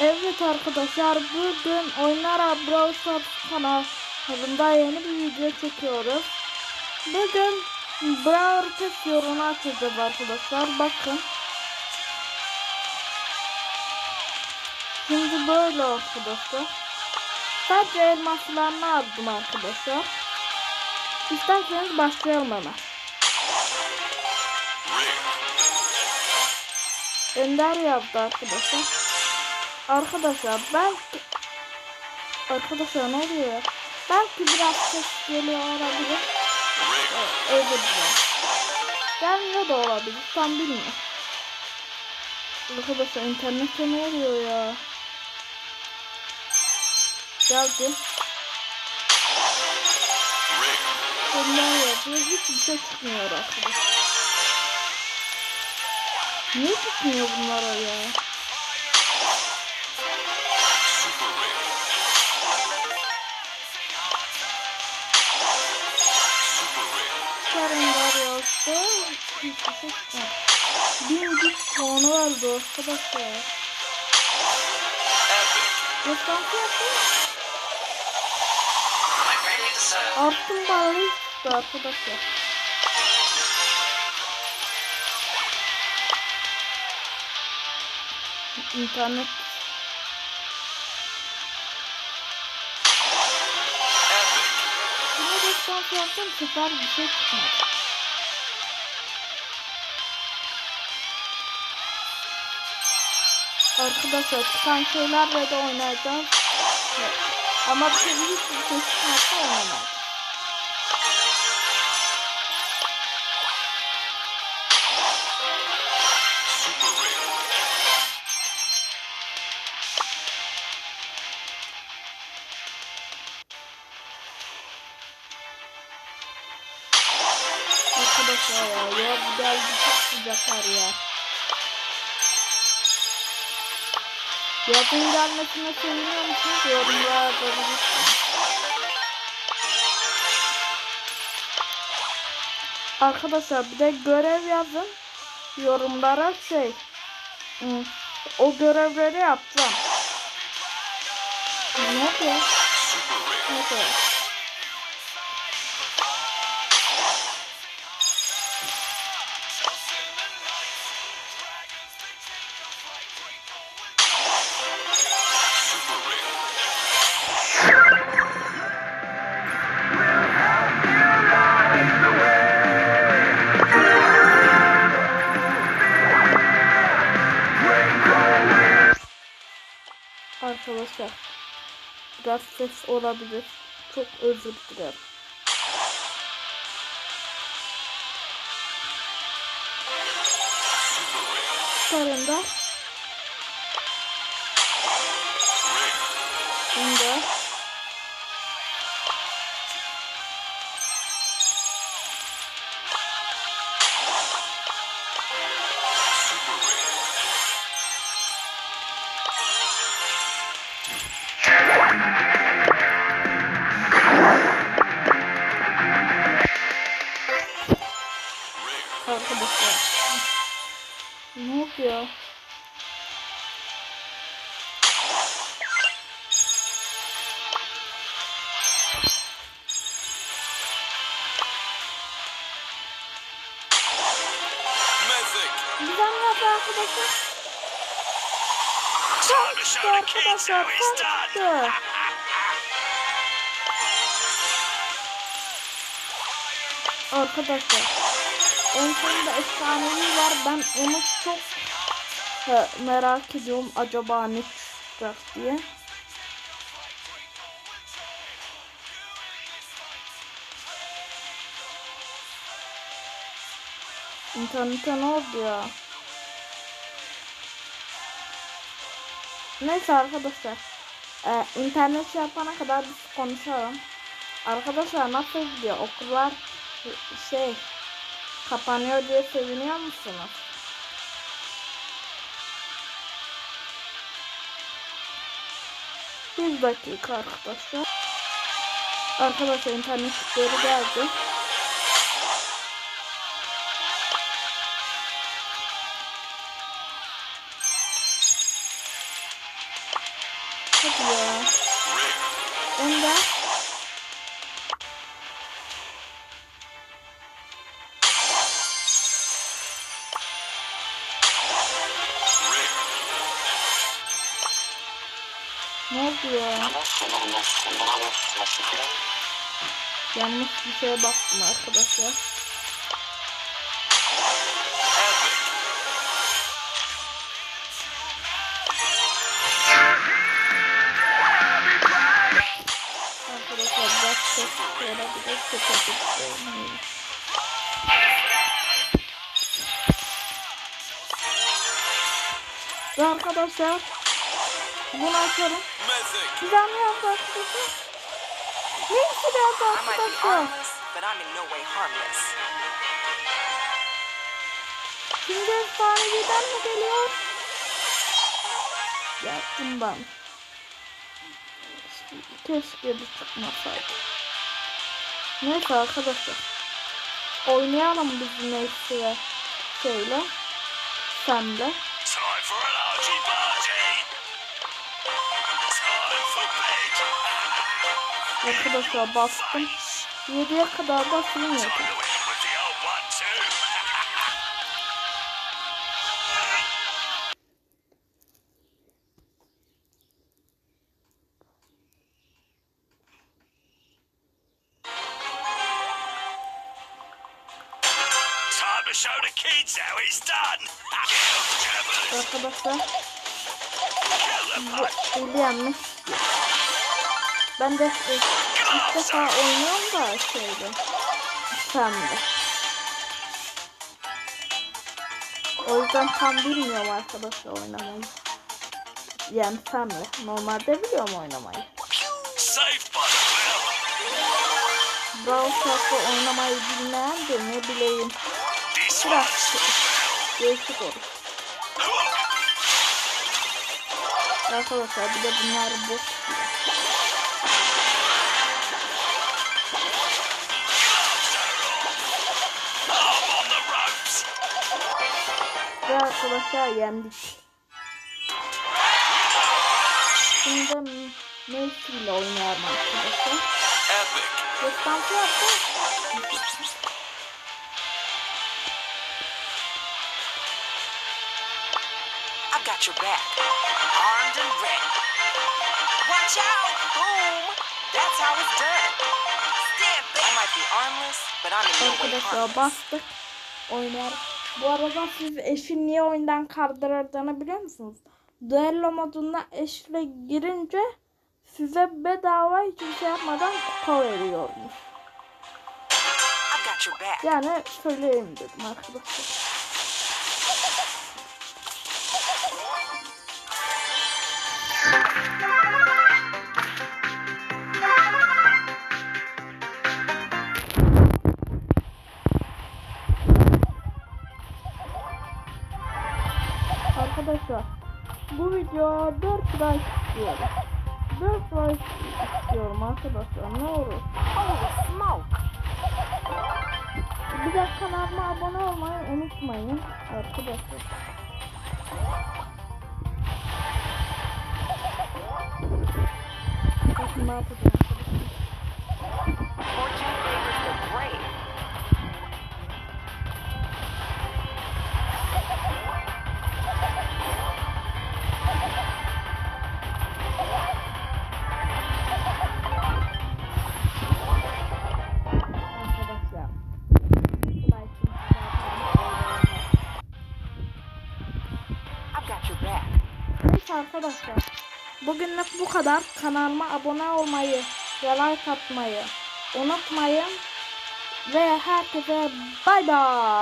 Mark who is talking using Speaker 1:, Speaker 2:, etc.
Speaker 1: Evet arkadaşlar bugün Oynar Brawl Stars kanalında yeni bir video çekiyoruz. Bugün Brawl Pass yorunu açacağız arkadaşlar. Bakın. Şimdi böyle arkadaşlar. Sadece elmaslarını aldım arkadaşlar. İsterseniz başlayalım hemen. Ender yaptı arkadaşlar. Arkadaşlar belki Arkadaşlar ne oluyor ya? Belki biraz ses geliyor olabilir. Ee, Özür dilerim. Gelmiyor da olabilir. Tam bilmiyorum. Arkadaşlar internette ne oluyor ya? Geldi. Ender yapıyor. Hiçbir şey çıkmıyor arkadaşlar. Niye çıkmıyor bunlara ya? Çıkmadı. Bin güç puanı verdi arkadaşlar. Destansı yaptı. Artın bağlı çıktı arkadaşlar. İnternet Yine destansı yaptım süper bir şey çıkmadı. Arkadaşlar çıkan şeylerle de oynayacağız. Evet. Ama bir hiçbir şey çıkmazsa oynamam. Arkadaşlar ya, ya bu geldi çok sıcaklar ya. Yazın gelmesine seviniyor musunuz? Yorumlara yazabilirsiniz. Arkadaşlar bir de görev yazın. Yorumlara şey. hmm, O görevleri yapacağım. Ne oluyor? Ne oluyor? Arkadaşlar biraz ses olabilir. Çok özür dilerim. Sonunda yapıyor arkadaşlar? Çıktı. Arkadaşlar. En sonunda efsanevi var. Ben onu çok e, merak ediyorum. Acaba ne çıkacak diye. İnternete ne oldu ya? Neyse arkadaşlar. Ee, internet şey yapana kadar biz konuşalım. Arkadaşlar nasıl gidiyor? Okullar şey kapanıyor diye seviniyor musunuz? Bir dakika arkadaşlar. Arkadaşlar internet çıktıları geldi. Ya. Önder. Ne oldu ya? Yanlış bir şeye baktım arkadaşlar. Arkadaşlar biraz. Çok arkadaşlar bunu açalım. Bir arkadaşlar? Geldi
Speaker 2: I might be
Speaker 1: arkadaşlar?
Speaker 2: no way harmless.
Speaker 1: Şimdi efsaneviden mi geliyor? Ya bundan. Keşke bir çıkmasaydı. Neyse arkadaşlar. Oynayalım biz neyse ve şeyle.
Speaker 3: For bed.
Speaker 1: Arkadaşlar bastım. 7'ye kadar da film
Speaker 3: show the kids how it's done.
Speaker 1: Arkadaşlar
Speaker 3: them,
Speaker 1: bu eli yenmek istiyor. Ben de e, ilk defa oynuyorum da şeyde. Senle. O yüzden tam bilmiyorum arkadaşlar oynamayı. Yani senle. Normalde biliyorum oynamayı. Brawl Stars'ta oynamayı bilmeyen de ne bileyim.
Speaker 3: For
Speaker 1: değişik olur. Arkadaşlar bir de bunlar boş. Ve arkadaşlar yendik. Şimdi Mace ile oynayalım arkadaşlar.
Speaker 3: Epic.
Speaker 1: Destansı yaptım.
Speaker 2: I've got your back. Armed and ready. Watch out! Boom! That's how it's done. Stand back. I might be armless, but I'm in no way harmless.
Speaker 1: bastık. Oynayalım. Bu arada siz eşin niye oyundan kaldırırdığını biliyor musunuz? Duello modunda eşle girince size bedava hiçbir şey yapmadan kupa veriyormuş. Yani söyleyeyim dedim arkadaşlar. Arkadaşlar bu videoya 4 like istiyorum. 4 like istiyorum arkadaşlar ne olur. Bir de kanalıma abone olmayı unutmayın arkadaşlar. Ne yapacağım.
Speaker 2: Fortune favors the brave. I've got your back.
Speaker 1: Bugünlük bu kadar. Kanalıma abone olmayı like atmayı unutmayın. Ve herkese bay bay.